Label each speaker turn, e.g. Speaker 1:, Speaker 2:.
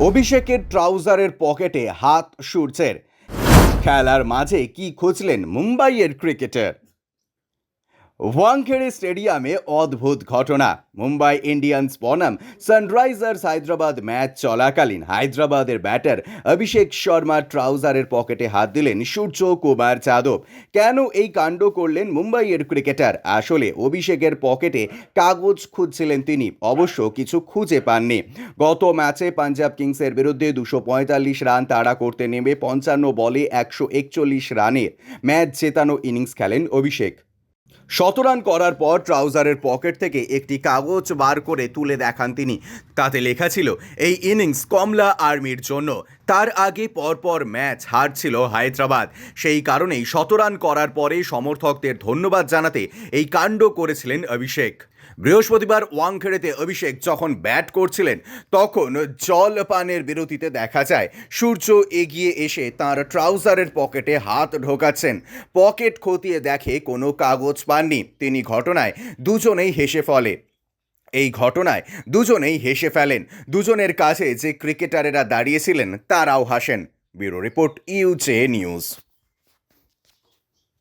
Speaker 1: অভিষেকের ট্রাউজারের পকেটে হাত সূর্যের। খেলার মাঝে কি খুঁজলেন মুম্বাইয়ের ক্রিকেটার? ওয়াংখেড়ে স্টেডিয়ামে অদ্ভুত ঘটনা মুম্বাই ইন্ডিয়ান্স বনাম সানরাইজার্স হায়দ্রাবাদ ম্যাচ চলাকালীন হায়দ্রাবাদের ব্যাটার অভিষেক শর্মা ট্রাউজারের পকেটে হাত দিলেন সূর্য কুমার যাদব। কেন এই কাণ্ড করলেন মুম্বাইয়ের ক্রিকেটার? আসলে অভিষেকের পকেটে কাগজ খুঁজছিলেন তিনি, অবশ্য কিছু খুঁজে পাননি। গত ম্যাচে পাঞ্জাব কিংসের বিরুদ্ধে দুশো পঁয়তাল্লিশ রান তাড়া করতে নেমে পঞ্চান্ন বলে একশো একচল্লিশ রানের ম্যাচ জেতানো ইনিংস খেলেন অভিষেক। শতরান করার পর ট্রাউজারের পকেট থেকে একটি কাগজ বার করে তুলে দেখান তিনি। তাতে লেখা ছিল, এই ইনিংস কমলা আর্মির জন্য। তার আগে পরপর ম্যাচ হারছিল হায়দ্রাবাদ। সেই কারণেই শতরান করার পরে সমর্থকদের ধন্যবাদ জানাতে এই কাণ্ড করেছিলেন অভিষেক। বৃহস্পতিবার ওয়াংখেড়েতে অভিষেক যখন ব্যাট করছিলেন, তখন জল পানের বিরতিতে দেখা যায়, সূর্য এগিয়ে এসে তার ট্রাউজারের পকেটে হাত ঢোকাচ্ছেন। পকেট খতিয়ে দেখে কোনো কাগজ পাননি। তিনি ঘটনায় দুজনেই হেসে ফলে। এই ঘটনায় দুজনেই হেসে ফেলেন। দুজনের কাছে যে ক্রিকেটারেরা দাঁড়িয়েছিলেন, তারাও হাসেন। Bureau report UJ news.